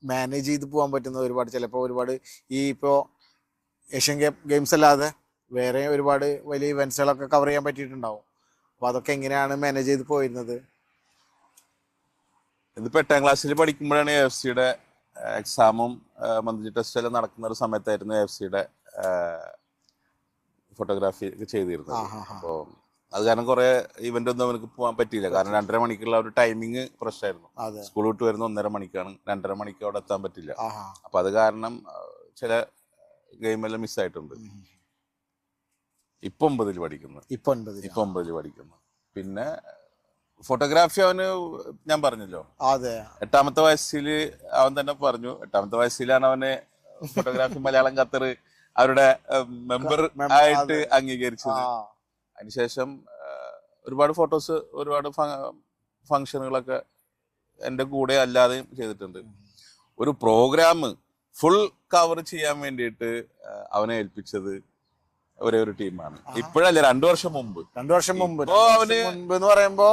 മാനേജ് ചെയ്ത് പോകാൻ പറ്റുന്നത്? ഒരുപാട് ചിലപ്പോൾ ഒരുപാട് ഈ ഇപ്പോ ഏഷ്യൻ ഗെയിം ഗെയിംസ് അല്ലാതെ വേറെ ഒരുപാട് വലിയ ഇവന്റ്സുകളൊക്കെ കവർ ചെയ്യാൻ പറ്റിയിട്ടുണ്ടാവും. അപ്പൊ അതൊക്കെ എങ്ങനെയാണ് മാനേജ് ചെയ്ത് പോയിരുന്നത്? ഇതിപ്പോ എട്ടാം ക്ലാസ്സിൽ പഠിക്കുമ്പോഴാണ് എഫ് സിയുടെ എക്സാമും മന്ത്ലി ടെസ്റ്റ് എല്ലാം നടക്കുന്ന ഒരു സമയത്തായിരുന്നു എഫ് സിയുടെ ഫോട്ടോഗ്രാഫി ചെയ്തിരുന്നത്. അപ്പോൾ അത് കാരണം കുറെ ഇവന്റ് ഒന്നും അവനക്ക് പോകാൻ പറ്റിയില്ല. കാരണം രണ്ടര മണിക്കുള്ള ഒരു ടൈമിങ് പ്രശ്നമായിരുന്നു. സ്കൂൾ വിട്ട് വരുന്ന ഒന്നര മണിക്കാണ് രണ്ടര മണിക്ക് അവിടെ എത്താൻ പറ്റില്ല. അപ്പൊ അത് കാരണം ചില ഗെയിമെല്ലാം മിസ്സായിട്ടുണ്ട് ഇപ്പൊ ഒമ്പതിൽ പഠിക്കുന്നു. ഇപ്പൊ ഒമ്പതിൽ പഠിക്കുന്നു. പിന്നെ ഫോട്ടോഗ്രാഫി അവന് ഞാൻ പറഞ്ഞല്ലോ. അതെ. എട്ടാമത്തെ വയസ്സിൽ അവൻ തന്നെ പറഞ്ഞു. എട്ടാമത്തെ വയസ്സിലാണ് അവന് ഫോട്ടോഗ്രാഫി മലയാളം ഖത്തർ അവരുടെ മെമ്പർ ആയിട്ട്. അംഗീകരിച്ചത്. അതിനുശേഷം ഒരുപാട് ഫോട്ടോസ് ഒരുപാട് ഫങ്ഷനുകളൊക്കെ എന്റെ കൂടെ അല്ലാതെയും ചെയ്തിട്ടുണ്ട്. ഒരു പ്രോഗ്രാം ഫുൾ കവർ ചെയ്യാൻ വേണ്ടിയിട്ട് അവനെ ഏൽപ്പിച്ചത് ഒരേ ഒരു ടീമാണ്. ഇപ്പോഴല്ല രണ്ടു വർഷം മുമ്പ്. രണ്ടു വർഷം മുമ്പ്. അവന് മുമ്പ് എന്ന് പറയുമ്പോ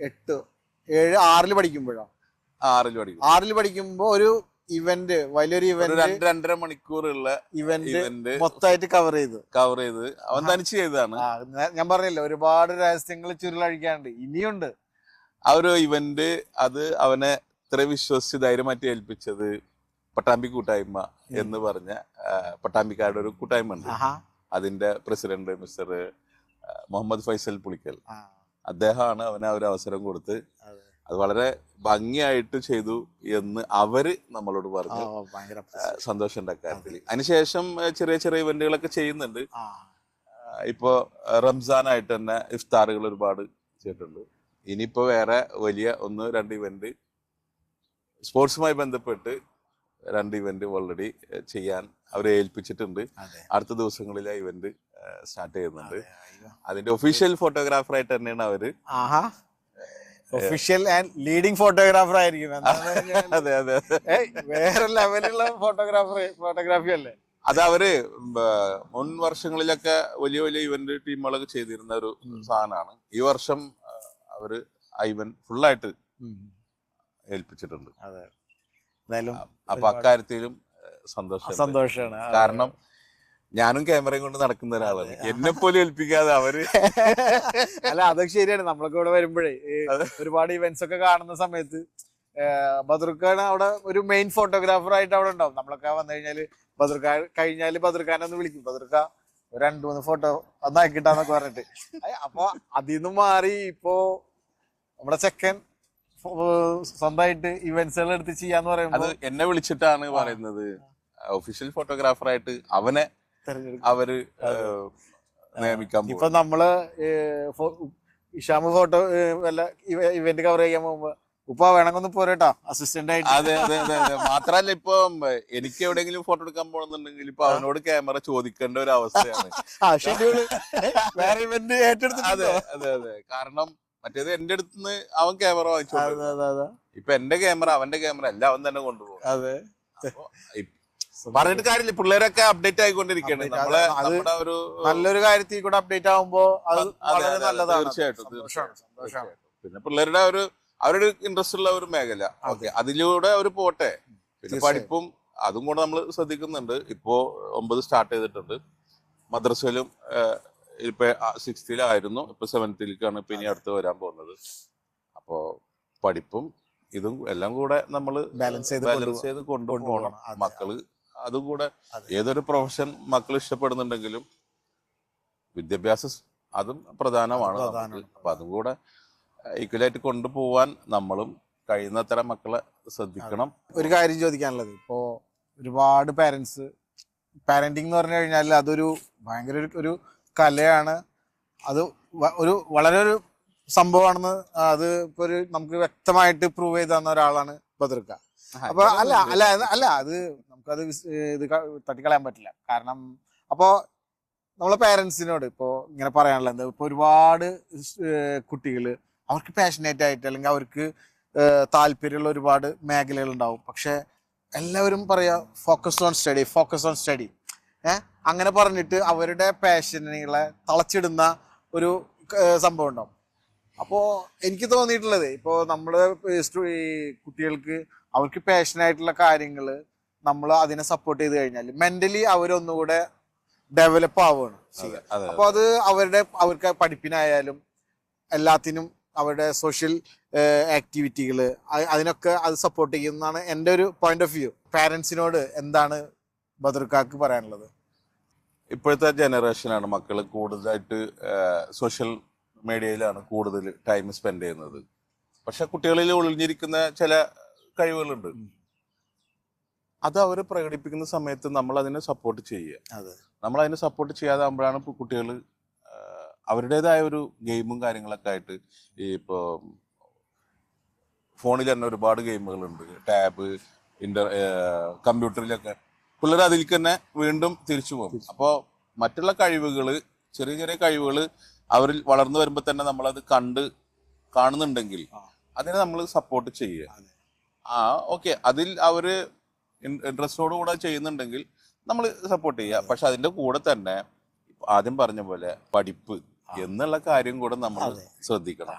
എട്ട് ഏഴ് ആറിൽ പഠിക്കുമ്പോഴാണ് ആറിൽ പഠിക്കും. ആറിൽ പഠിക്കുമ്പോ ഒരു ഇവന്റ് വലിയൊരു ഇവന്റ് രണ്ട് രണ്ടര മണിക്കൂറുള്ള ഇവന്റ് മൊത്തമായിട്ട് കവർ ചെയ്ത്. കവർ ചെയ്ത്. അവൻ തനിച്ച് ചെയ്തതാണ്. ഞാൻ- പറഞ്ഞില്ല ഒരുപാട് രഹസ്യങ്ങൾ ചുരുളഴിക്കാണ്ട് ഇനിയുണ്ട്. ആ ഒരു ഇവന്റ് അത് അവനെ ഇത്ര വിശ്വസിച്ച് ധൈര്യമാറ്റി ഏൽപ്പിച്ചത് പട്ടാമ്പി കൂട്ടായ്മ എന്ന് പറഞ്ഞ പട്ടാമ്പിക്കാരുടെ ഒരു കൂട്ടായ്മ ഉണ്ട്. അതിന്റെ പ്രസിഡന്റ് മിസ്റ്റർ മുഹമ്മദ് ഫൈസൽ പുളിക്കൽ. അദ്ദേഹമാണ് അവന് ആ ഒരു അവസരം കൊടുത്ത് അത്. വളരെ ഭംഗിയായിട്ട് ചെയ്തു എന്ന് അവർ നമ്മളോട് പറഞ്ഞു. സന്തോഷമുണ്ട് അക്കാര്യത്തിൽ അതിനുശേഷം ചെറിയ ചെറിയ ഇവന്റുകളൊക്കെ ചെയ്യുന്നുണ്ട്. ഇപ്പോ റംസാൻ ആയിട്ട് തന്നെ ഇഫ്താറുകൾ ഒരുപാട് ചെയ്തിട്ടുണ്ട്. ഇനിയിപ്പോ വേറെ വലിയ ഒന്ന് രണ്ട് ഇവന്റ്. സ്പോർട്സുമായി ബന്ധപ്പെട്ട് രണ്ട് ഇവന്റ് ഓൾറെഡി ചെയ്യാൻ അവരെ ഏൽപ്പിച്ചിട്ടുണ്ട്. അടുത്ത ദിവസങ്ങളിലെ ഇവന്റ്. സ്റ്റാർട്ട് ചെയ്യുന്നുണ്ട്. അതിന്റെ ഒഫീഷ്യൽ ഫോട്ടോഗ്രാഫർ ആയിട്ട് തന്നെയാണ് അവർ. ഒഫീഷ്യൽ ആൻഡ് ലീഡിംഗ് ഫോട്ടോഗ്രാഫർ ആയിരിക്കും. അതെ അതെ വേറെ ലെവലുള്ള ഫോട്ടോഗ്രാഫർ ഫോട്ടോഗ്രാഫി അല്ലേ? അത് അവർ മുൻ വർഷങ്ങളിലൊക്കെ വലിയ വലിയ ഇവന്റ് ടീമുകളൊക്കെ ചെയ്തിരുന്ന ഒരു സാധനമാണ്. ഈ വർഷം അവർ ഐവൻ ഫുള്ളായിട്ട് ഏൽപ്പിച്ചിട്ടുണ്ട്. അതെ. അപ്പൊ അക്കാര്യത്തിലും സന്തോഷം സന്തോഷമാണ്. കാരണം ഞാനും ക്യാമറയും കൊണ്ട് നടക്കുന്ന ഒരാളാണ്. എന്നെ പോലും ഏൽപ്പിക്കാതെ അവർ അല്ല അതൊക്കെ ശരിയാണ്. നമ്മളൊക്കെ ഇവിടെ വരുമ്പോഴേ ഒരുപാട് ഇവന്റ്സ് ഒക്കെ കാണുന്ന സമയത്ത് ബദർഖാൻ അവിടെ ഒരു മെയിൻ ഫോട്ടോഗ്രാഫർ ആയിട്ട് അവിടെ ഉണ്ടാവും. നമ്മളൊക്കെ വന്നു കഴിഞ്ഞാൽ ബദർഖാൻ കഴിഞ്ഞാൽ ബദർഖാനെ ഒന്ന് വിളിക്കും. ബദർഖ ഒരു രണ്ട് മൂന്ന് ഫോട്ടോ ഒന്നാക്കിട്ടാന്നൊക്കെ പറഞ്ഞിട്ട്. അപ്പൊ അതിൽ നിന്നും മാറി ഇപ്പോ നമ്മുടെ ചെക്കൻ സ്വന്തമായിട്ട് ഇവന്റ്സുകൾ എടുത്ത് ചെയ്യാന്ന് പറയുന്നത് എന്നെ വിളിച്ചിട്ടാണ് പറയുന്നത്. ഒഫീഷ്യൽ ഫോട്ടോഗ്രാഫർ ആയിട്ട് അവനെ അവർ നിയമിക്കാൻ ഇപ്പൊ നമ്മൾ ഇഷാമ ഫോട്ടോ വല്ല ഇവന്റ് കവർ ചെയ്യാൻ പോകുമ്പോ ഉപ്പ വേണമെന്ന് പോരട്ടാ അസിസ്റ്റന്റ് ആയിട്ട്. അതെ അതെ അതെ അതെ. മാത്രല്ല ഇപ്പൊ എനിക്ക് എവിടെയെങ്കിലും ഫോട്ടോ എടുക്കാൻ പോകണമെന്നുണ്ടെങ്കിൽ ഇപ്പൊ അവനോട് ക്യാമറ ചോദിക്കേണ്ട ഒരു അവസ്ഥയാണ്. വേറെ ഇവന്റ് അതെ അതെ അതെ. കാരണം മറ്റേത് എന്റെ അടുത്തുനിന്ന് അവൻ ക്യാമറ വാങ്ങിച്ചു ഇപ്പൊ എന്റെ ക്യാമറ അവന്റെ ക്യാമറ എല്ലാം അവൻ തന്നെ കൊണ്ടുപോകും. അതെ. പറഞ്ഞിട്ട് കാര്യമില്ല. പിള്ളേരൊക്കെ അപ്ഡേറ്റ് ആയിക്കൊണ്ടിരിക്കുകയാണ്. നമ്മളെ ഒരു നല്ലൊരു കാര്യത്തിൽ കൂടെ അപ്ഡേറ്റ് ആവുമ്പോ അത് വളരെ നല്ലതാണ്. തീർച്ചയായിട്ടും, സന്തോഷമാണ് പിന്നെ പിള്ളേരുടെ ഒരു അവരുടെ ഇൻട്രസ്റ്റ് ഉള്ള ഒരു മേഖല. ഓക്കെ. അതിലൂടെ അവർ പോട്ടെ. പിന്നെ പഠിപ്പും അതും കൂടെ നമ്മൾ ശ്രദ്ധിക്കുന്നുണ്ട്. ഇപ്പോ ഒമ്പത് സ്റ്റാർട്ട് ചെയ്തിട്ടുണ്ട്. മദ്രസയിലും ഇപ്പൊ സിക്സ്ത്തിലായിരുന്നു ഇപ്പൊ സെവൻത്തിലേക്കാണ് ഇപ്പൊ ഇനി അടുത്ത് വരാൻ പോകുന്നത്. അപ്പോ പഠിപ്പും ഇതും എല്ലാം കൂടെ നമ്മൾ ബാലൻസ് ചെയ്ത് ബാലൻസ് ചെയ്ത് കൊണ്ടുപോകണം. മക്കൾ അതും. കൂടെ ഏതൊരു പ്രൊഫഷൻ മക്കൾ ഇഷ്ടപ്പെടുന്നുണ്ടെങ്കിലും വിദ്യാഭ്യാസം അതും പ്രധാനമാണ്. അപ്പൊ അതും കൂടെ ഈക്വലായിട്ട് കൊണ്ടുപോവാൻ നമ്മളും കഴിയുന്നത്ര മക്കളെ ശ്രദ്ധിക്കണം. ഒരു കാര്യം ചോദിക്കാനുള്ളത്. ഇപ്പോ ഒരുപാട് പാരന്റ്സ് പാരന്റിംഗ് എന്ന് പറഞ്ഞു കഴിഞ്ഞാൽ അതൊരു ഭയങ്കര ഒരു- ഒരു കലയാണ്. അത് ഒരു വളരെ ഒരു സംഭവമാണെന്ന് അത് ഇപ്പൊ ഒരു നമുക്ക് വ്യക്തമായിട്ട് പ്രൂവ് ചെയ്ത് തന്ന ഒരാളാണ് ബദർക്ക അപ്പൊ അല്ല അല്ല അല്ല അത് നമുക്കത് ഇത് തട്ടിക്കളയാൻ പറ്റില്ല. കാരണം അപ്പോ നമ്മളെ പേരൻസിനോട് ഇപ്പോ ഇങ്ങനെ പറയാനുള്ള എന്താ ഇപ്പൊ ഒരുപാട് കുട്ടികൾ അവർക്ക് പാഷനേറ്റ് ആയിട്ട് അല്ലെങ്കിൽ അവർക്ക് താല്പര്യമുള്ള ഒരുപാട് മേഖലകൾ ഉണ്ടാവും പക്ഷെ എല്ലാവരും പറയാ focus on study focus on study ഏഹ് അങ്ങനെ പറഞ്ഞിട്ട് അവരുടെ പാഷനുകളെ തളച്ചിടുന്ന ഒരു സംഭവം ഉണ്ടാവും. അപ്പോ എനിക്ക് തോന്നിയിട്ടുള്ളത് ഇപ്പോ നമ്മൾ കുട്ടികൾക്ക് അവർക്ക് പാഷനായിട്ടുള്ള കാര്യങ്ങൾ നമ്മൾ അതിനെ സപ്പോർട്ട് ചെയ്ത് കഴിഞ്ഞാൽ മെന്റലി അവരൊന്നുകൂടെ ഡെവലപ്പ് ആവുകയാണ് അപ്പൊ അപ്പോൾ അത് അവരുടെ അവർക്ക് പഠിപ്പിനായാലും എല്ലാത്തിനും അവരുടെ സോഷ്യൽ ആക്ടിവിറ്റികൾ അതിനൊക്കെ അത് സപ്പോർട്ട് ചെയ്യുന്നതാണ് എന്റെ ഒരു പോയിന്റ് ഓഫ് വ്യൂ പാരൻസിനോട് എന്താണ് ബദർക്കാക്ക് പറയാനുള്ളത്? ഇപ്പോഴത്തെ ജനറേഷനാണ് മക്കൾ കൂടുതലായിട്ട് സോഷ്യൽ മീഡിയയിലാണ് കൂടുതൽ ടൈം സ്പെൻഡ് ചെയ്യുന്നത്. പക്ഷെ കുട്ടികളിൽ ഒളിഞ്ഞിരിക്കുന്ന ചില കഴിവുകളുണ്ട്. അത് അവർ പ്രകടിപ്പിക്കുന്ന സമയത്ത് നമ്മൾ അതിനെ സപ്പോർട്ട് ചെയ്യുക. നമ്മൾ അതിനെ സപ്പോർട്ട് ചെയ്യാതാകുമ്പോഴാണ് ഇപ്പോൾ കുട്ടികൾ അവരുടേതായ ഒരു ഗെയിമും കാര്യങ്ങളൊക്കെ ആയിട്ട് ഈ ഇപ്പോൾ ഫോണിൽ തന്നെ ഒരുപാട് ഗെയിമുകളുണ്ട് ടാബ് ഇന്റർ കമ്പ്യൂട്ടറിലൊക്കെ. പിള്ളേർ അതിലേക്ക് തന്നെ വീണ്ടും തിരിച്ചു പോകും. അപ്പോൾ മറ്റുള്ള കഴിവുകൾ ചെറിയ ചെറിയ കഴിവുകൾ അവരിൽ വളർന്നു വരുമ്പോൾ തന്നെ നമ്മളത് കണ്ട് കാണുന്നുണ്ടെങ്കിൽ അതിനെ നമ്മൾ സപ്പോർട്ട് ചെയ്യുക. ആ ഓക്കെ. അതിൽ അവർ ഇൻട്രസ്റ്റോട് കൂടെ ചെയ്യുന്നുണ്ടെങ്കിൽ നമ്മൾ സപ്പോർട്ട് ചെയ്യാം. പക്ഷെ അതിന്റെ കൂടെ തന്നെ ആദ്യം പറഞ്ഞ പോലെ പഠിപ്പ് എന്നുള്ള കാര്യം കൂടെ നമ്മൾ ശ്രദ്ധിക്കണം.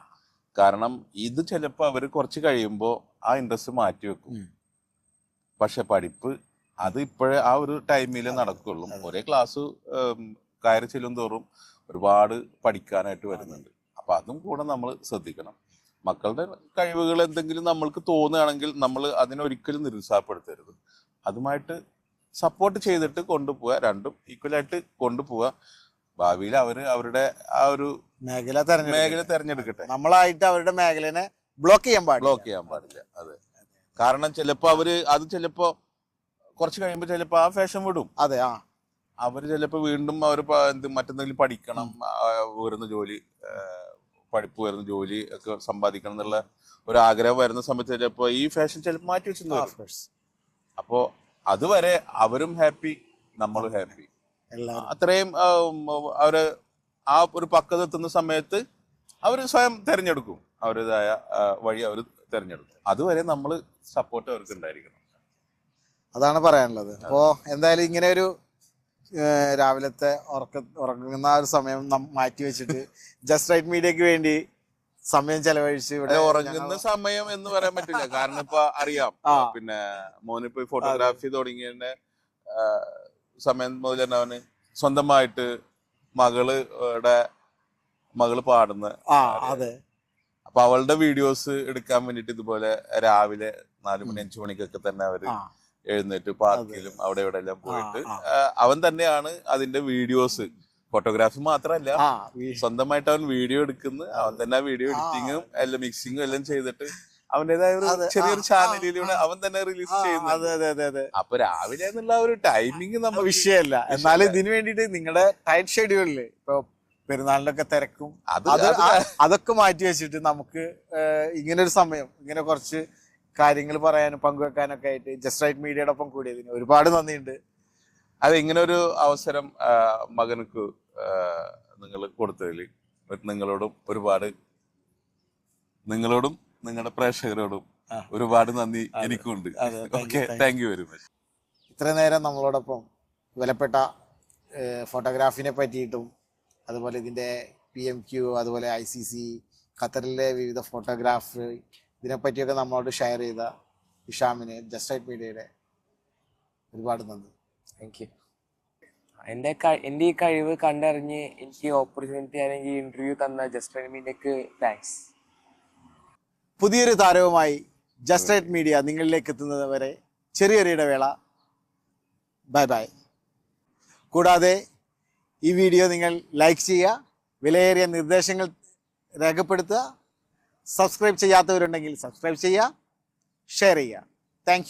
കാരണം ഇത് ചിലപ്പോൾ അവർ കുറച്ച് കഴിയുമ്പോൾ ആ ഇൻട്രസ്റ്റ് മാറ്റി വെക്കും. പക്ഷെ പഠിപ്പ് അത് ഇപ്പോഴേ ആ ഒരു ടൈമിൽ നടക്കുള്ളൂ. ഒരേ ക്ലാസ് കയറി ചെല്ലും തോറും ഒരുപാട് പഠിക്കാനായിട്ട് വരുന്നുണ്ട്. അപ്പൊ അതും കൂടെ നമ്മൾ ശ്രദ്ധിക്കണം. മക്കളുടെ കഴിവുകൾ എന്തെങ്കിലും നമ്മൾക്ക് തോന്നുകയാണെങ്കിൽ നമ്മൾ അതിനൊരിക്കലും നിരുത്സാഹപ്പെടുത്തരുത്. അതുമായിട്ട് സപ്പോർട്ട് ചെയ്തിട്ട് കൊണ്ടുപോവുക രണ്ടും ഈക്വലായിട്ട് കൊണ്ടുപോവുക. ഭാവിയിൽ അവർ അവരുടെ ആ ഒരു മേഖല മേഖല തെരഞ്ഞെടുക്കട്ടെ. നമ്മളായിട്ട് അവരുടെ മേഖലനെ ബ്ലോക്ക് ചെയ്യാൻ പാടില്ല. ബ്ലോക്ക് ചെയ്യാൻ പാടില്ല അതെ. കാരണം ചിലപ്പോ അവർ അത് ചിലപ്പോ കുറച്ച് കഴിയുമ്പോൾ ചിലപ്പോ ആ ഫാഷൻ വിടും. അതെ ആ. അവർ ചിലപ്പോ വീണ്ടും അവർ എന്ത് മറ്റെന്തെങ്കിലും പഠിക്കണം വരുന്ന ഉയർന്ന ജോലി പഠിപ്പ് വരുന്ന ജോലി ഒക്കെ സമ്പാദിക്കണം എന്നുള്ള ഒരു ആഗ്രഹം വരുന്ന സമയത്ത് ചിലപ്പോ ഈ ഫാഷൻ ചിലപ്പോൾ മാറ്റി വെച്ചു അപ്പോൾ അപ്പോ അതുവരെ അവരും ഹാപ്പി നമ്മളും ഹാപ്പി അത്രയും അവർ ആ ഒരു പക്കത്ത് എത്തുന്ന സമയത്ത് അവർ സ്വയം തിരഞ്ഞെടുക്കും. അവരുടേതായ വഴി അവർ തിരഞ്ഞെടുക്കും. അതുവരെ നമ്മൾ സപ്പോർട്ട് അവർക്ക് ഉണ്ടായിരിക്കണം. അതാണ് പറയാനുള്ളത്. അപ്പോ എന്തായാലും ഇങ്ങനെ ഒരു രാവിലത്തെ ഉറക്ക ഉറങ്ങുന്ന ആ ഒരു സമയം മാറ്റി വെച്ചിട്ട് ജസ്റ്റ് റൈറ്റ് മീഡിയക്ക് വേണ്ടി സമയം ചെലവഴിച്ച് ഇവിടെ ഉറങ്ങുന്ന സമയം എന്ന് പറയാൻ പറ്റില്ല. കാരണം ഇപ്പൊ അറിയാം. പിന്നെ മോനിപ്പോ ഫോട്ടോഗ്രാഫി തുടങ്ങിയതിന്റെ സമയം മുതൽ തന്നെ അവന് സ്വന്തമായിട്ട് മകൾ മകൾ പാടുന്ന അപ്പൊ അവളുടെ വീഡിയോസ് എടുക്കാൻ വേണ്ടിട്ട് ഇതുപോലെ രാവിലെ നാലു മണി അഞ്ചു മണിക്കൊക്കെ തന്നെ അവർ എഴുന്നേറ്റ് പാർക്കിലും അവിടെ ഇവിടെ എല്ലാം പോയിട്ട് അവൻ തന്നെയാണ് അതിന്റെ വീഡിയോസ്. ഫോട്ടോഗ്രാഫി മാത്രമല്ല സ്വന്തമായിട്ട് അവൻ വീഡിയോ എടുക്കുന്നു. അവൻ തന്നെ വീഡിയോ എഡിറ്റിങ്ങും എല്ലാം മിക്സിങ്ങും എല്ലാം ചെയ്തിട്ട് അവന്റേതായ ഒരു ചെറിയൊരു ചാനലിലൂടെ അവൻ തന്നെ റിലീസ് ചെയ്യുന്നത് ചെയ്യുന്നു. അതെ അതെ അതെ അതെ. അപ്പൊ രാവിലെ എന്നുള്ള ഒരു ടൈമിങ് നമ്മൾ വിഷയമല്ല. എന്നാലും ഇതിനു വേണ്ടിയിട്ട് നിങ്ങളുടെ ടൈം ഷെഡ്യൂളിൽ ഇപ്പൊ പെരുന്നാളിനൊക്കെ തിരക്കും. അത് അതൊക്കെ മാറ്റി വെച്ചിട്ട് നമുക്ക് ഇങ്ങനെ ഒരു സമയം ഇങ്ങനെ കുറച്ച് കാര്യങ്ങൾ പറയാനും പങ്കുവെക്കാനൊക്കെ ആയിട്ട് ജസ്റ്റ് റൈറ്റ് മീഡിയയുടെ ഒപ്പം കൂടിയതിന് ഒരുപാട് നന്ദിയുണ്ട്. അത് ഇങ്ങനെ ഒരു അവസരം മകനുക്ക് നിങ്ങൾ കൊടുത്തതിൽ നിങ്ങളോടും ഒരുപാട് നിങ്ങളോടും നിങ്ങളുടെ പ്രേക്ഷകരോടും ഒരുപാട് നന്ദി എനിക്കുണ്ട് okay thank you very much ഇത്ര നേരം നമ്മളോടൊപ്പം വിലപ്പെട്ട ഫോട്ടോഗ്രാഫിനെ പറ്റിയിട്ടും അതുപോലെ ഇതിന്റെ പി എം ക്യു അതുപോലെ ഐ സി സി ഖത്തറിലെ വിവിധ ഫോട്ടോഗ്രാഫ് ഇതിനെപ്പറ്റിയൊക്കെ നമ്മളോട് ഷെയർ ചെയ്ത ഇഷാമിന് ജസ്റ്റ് മീഡിയയുടെ ഒരുപാട് നന്ദി. താങ്ക് യു എന്റെ എന്റെ ഈ കഴിവ് കണ്ടറിഞ്ഞ് എനിക്ക് ഓപ്പർച്യൂണിറ്റി അല്ലെങ്കിൽ ഇന്റർവ്യൂ തന്ന ജസ്റ്റ് മീഡിയക്ക് താങ്ക്സ് പുതിയൊരു താരവുമായി ജസ്റ്റ് റൈറ്റ് മീഡിയ നിങ്ങളിലേക്ക് എത്തുന്നത് വരെ ചെറിയൊരു ഇടവേള. ബൈ ബൈ കൂടാതെ ഈ വീഡിയോ നിങ്ങൾ ലൈക്ക് ചെയ്യുക വിലയേറിയ നിർദ്ദേശങ്ങൾ രേഖപ്പെടുത്തുക സബ്സ്ക്രൈബ് ചെയ്യാത്തവരുണ്ടെങ്കിൽ സബ്സ്ക്രൈബ് ചെയ്യുക ഷെയർ ചെയ്യുക. താങ്ക്